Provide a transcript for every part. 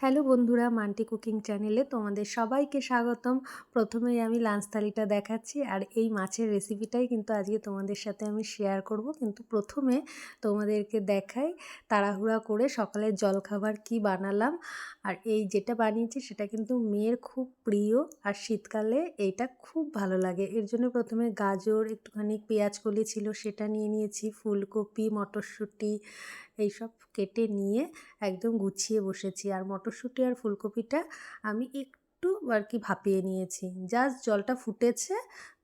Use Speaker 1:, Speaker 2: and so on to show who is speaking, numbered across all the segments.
Speaker 1: Hello বন্ধুরা, Manti cooking চ্যানেলে তোমাদের সবাইকে স্বাগতম। প্রথমেই আমি লাঞ্চ থালিটা দেখাচ্ছি আর এই মাছের রেসিপিটাই কিন্তু আজকে তোমাদের সাথে আমি শেয়ার করব। কিন্তু প্রথমে তোমাদেরকে দেখাই তাড়াহুড়া করে সকালের জলখাবার কি বানালাম। আর এই যেটা বানিয়েছি সেটা কিন্তু মেয়ের খুব প্রিয় আর শীতকালে এইটা খুব ভালো লাগে। এর জন্য প্রথমে গাজর, একটুখানি পেঁয়াজ কলি ছিল সেটা নিয়ে নিয়েছি, ফুলকপি, মটরশুঁটি এইসব কেটে নিয়ে একদম গুছিয়ে বসেছি। আর মটরশুঁটি আর ফুলকপিটা আমি একটু আর কি ভাপিয়ে নিয়েছি। জাস্ট জলটা ফুটেছে,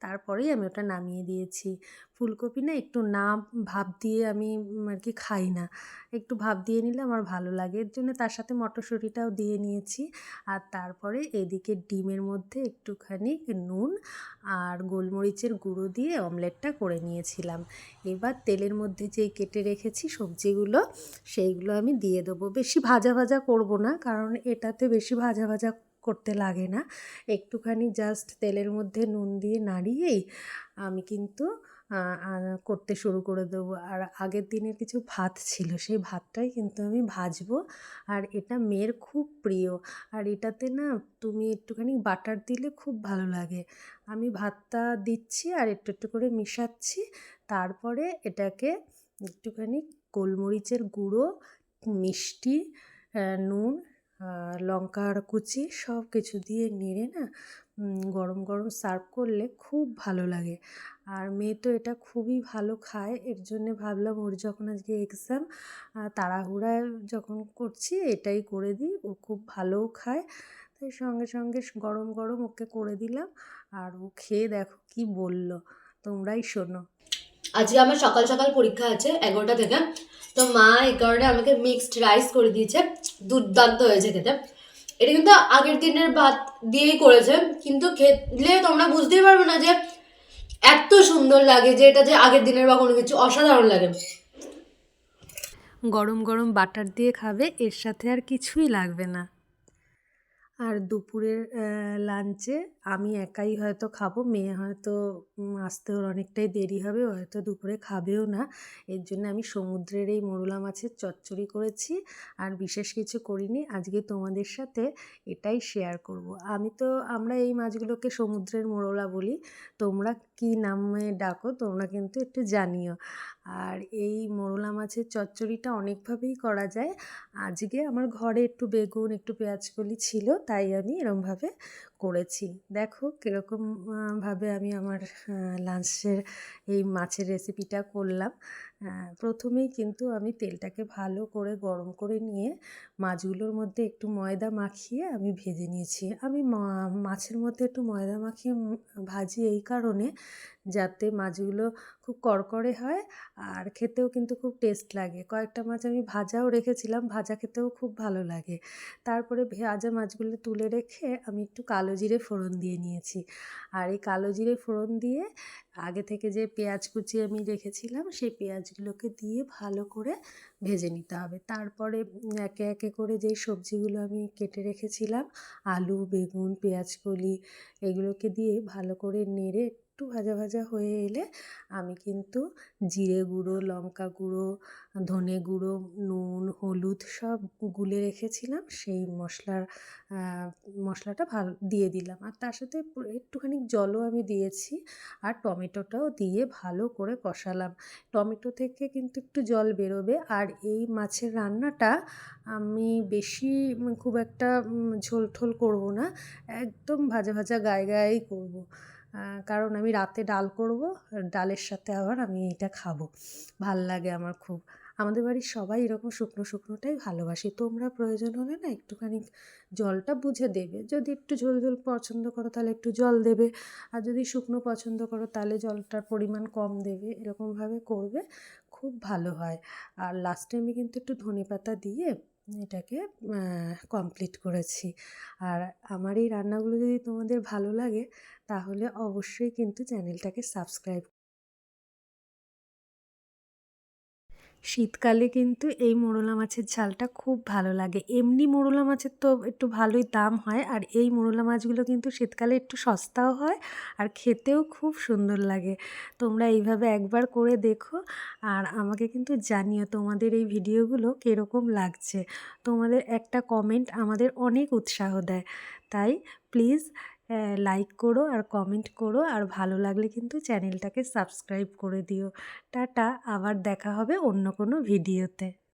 Speaker 1: তারপরেই আমি ওটা নামিয়ে দিয়েছি। ফুলকপি না একটু না ভাপ দিয়ে আমি আর কি খাই না। একটু ভাপ দিয়ে নিলে আমার ভালো লাগে। এর জন্য তার সাথে মটরশুঁটিটাও দিয়ে নিয়েছি। আর তারপরে এদিকে ডিমের মধ্যে একটুখানি নুন আর গোলমরিচের গুঁড়ো দিয়ে অমলেটটা করে নিয়েছিলাম। এবার তেলের মধ্যে যেই কেটে রেখেছি সবজিগুলো, সেইগুলো আমি দিয়ে দেবো। বেশি ভাজা ভাজা করব না, কারণ এটাতে বেশি ভাজা ভাজা করতে লাগে না। একটুখানি জাস্ট তেলের মধ্যে নুন দিয়ে নাড়িয়েই আমি কিন্তু করতে শুরু করে দেবো। আর আগের দিনের কিছু ভাত ছিল, সেই ভাতটাই কিন্তু আমি ভাজবো। আর এটা মেয়ের খুব প্রিয়। আর এটাতে না তুমি একটুখানি বাটার দিলে খুব ভালো লাগে। আমি ভাতটা দিচ্ছি আর একটু একটু করে মিশাচ্ছি। তারপরে এটাকে একটুখানি গোলমরিচের গুঁড়ো, মিষ্টি নুন লঙ্কার কুচি সব কিছু দিয়ে নেড়ে না গরম গরম সার্ভ করলে খুব ভালো লাগে। আর মেয়ে তো এটা খুবই ভালো খায়, এর জন্যে ভাবলাম ওর যখন আজকে এক্সাম তাড়াহুড়ায় যখন করছি এটাই করে দিই, ও খুব ভালোও খায়। তাই সঙ্গে সঙ্গে গরম গরম ওকে করে দিলাম, আর ও খেয়ে দেখো কি বলল, তোমরাই শোনো।
Speaker 2: আজকে আমার সকাল সকাল পরীক্ষা আছে এগারোটা থেকে। তো মা এই কারণে আমাকে মিক্সড রাইস করে দিয়েছে। দুর্দান্ত হয়েছে খেতে। এটা কিন্তু আগের দিনের ভাত দিয়েই করেছে। কিন্তু খেলে তোমরা বুঝতেই পারবে না যে এত সুন্দর লাগে যে এটা যে আগের দিনের বা কোনো কিছু অসাধারণ লাগে।
Speaker 1: গরম গরম বাটার দিয়ে খাবে, এর সাথে আর কিছুই লাগবে না। আর দুপুরের লাঞ্চে আমি একাই হয়তো খাব, মেয়ে হয়তো আসতে ওর অনেকটাই দেরি হবে, ও হয়তো দুপুরে খাবেও না। এর জন্য আমি সমুদ্রের এই মোরলা মাছের চচ্চড়ি করেছি আর বিশেষ কিছু করিনি। আজকে তোমাদের সাথে এটাই শেয়ার করব। আমি তো, আমরা এই মাছগুলোকে সমুদ্রের মোরলা বলি। তোমরা কি নামে ডাকো, তোমরা কিন্তু একটু জানিও। আর এই মোরলা মাছের চচ্চড়িটা অনেকভাবেই করা যায়। আজকে আমার ঘরে একটু বেগুন, একটু পেঁয়াজকলি ছিল, তাই আমি এরমভাবে করেছি। দেখো কীরকমভাবে আমি আমার লাঞ্চের এই মাছের রেসিপিটা করলাম। প্রথমেই কিন্তু আমি তেলটাকে ভালো করে গরম করে নিয়ে মাছগুলোর মধ্যে একটু ময়দা মাখিয়ে আমি ভেজে নিয়েছি। আমি মাছের মধ্যে একটু ময়দা মাখিয়ে ভাজি এই কারণে যাতে মাছগুলো খুব কড়কড়ে হয় আর খেতেও কিন্তু খুব টেস্ট লাগে। কয়েকটা মাছ আমি ভাজাও রেখেছিলাম, ভাজা খেতেও খুব ভালো লাগে। তারপরে ভাজা মাছগুলো তুলে রেখে আমি একটু কালো জিরে ফোড়ন দিয়ে নিয়েছি। আর এই কালো জিরে ফোড়ন দিয়ে আগে থেকে যে পেঁয়াজ কুচি আমি রেখেছিলাম, সেই পেঁয়াজগুলোকে দিয়ে ভালো করে ভেজে নিতে হবে। তারপরে একে একে করে যেই সবজিগুলো আমি কেটে রেখেছিলাম, আলু, বেগুন, পেঁয়াজকলি, এগুলোকে দিয়ে ভালো করে নেড়ে একটু ভাজা ভাজা হয়ে এলে আমি কিন্তু জিরে গুঁড়ো, লঙ্কা গুঁড়ো, ধনে গুঁড়ো, নুন, হলুদ সব গুলে রেখেছিলাম। সেই মশলার মশলাটা ভালো, দিয়ে দিলাম। আর তার সাথে একটুখানি জলও আমি দিয়েছি আর টমেটোটাও দিয়ে ভালো করে কষালাম। টমেটো থেকে কিন্তু একটু জল বেরোবে। আর এই মাছের রান্নাটা আমি বেশি খুব একটা ঝোল ঠোল করব না। একদম ভাজা ভাজা গায়ে গায়েই করব। কারণ আমি রাতে ডাল করব, ডালের সাথে আবার আমি এটা খাব। ভালো লাগে আমার খুব। আমাদের বাড়ির সবাই এরকম শুকনো শুকনোটাই ভালোবাসি। তোমরা প্রয়োজন হলে না একটুখানি জলটা বুঝে দেবে। যদি একটু ঝোল ঝোল পছন্দ করো তাহলে একটু জল দেবে। আর যদি শুকনো পছন্দ করো তাহলে জলটার পরিমাণ কম দেবে। এরকমভাবে করবে, খুব ভালো হয়। আর লাস্টে আমি কিন্তু একটু ধনে পাতা দিয়ে এটাকে কমপ্লিট করেছি। আর আমার এই রান্নাগুলো যদি তোমাদের ভালো লাগে, তাহলে অবশ্যই কিন্তু চ্যানেলটাকে সাবস্ক্রাইব শীতকালে কিন্তু এই মোরলা মাছের ঝালটা খুব ভালো লাগে। এমনি মোরলা মাছের তো একটু ভালোই দাম হয়, আর এই মোরলা মাছগুলো কিন্তু শীতকালে একটু সস্তাও হয় আর খেতেও খুব সুন্দর লাগে। তোমরা এইভাবে একবার করে দেখো আর আমাকে কিন্তু জানিও তোমাদের এই ভিডিওগুলো কীরকম লাগছে। তোমাদের একটা কমেন্ট আমাদের অনেক উৎসাহ দেয়। তাই প্লিজ লাইক করো আর কমেন্ট করো। আর ভালো লাগলে কিন্তু চ্যানেলটাকে সাবস্ক্রাইব করে দিও। টাটা, আবার দেখা হবে অন্য কোনো ভিডিওতে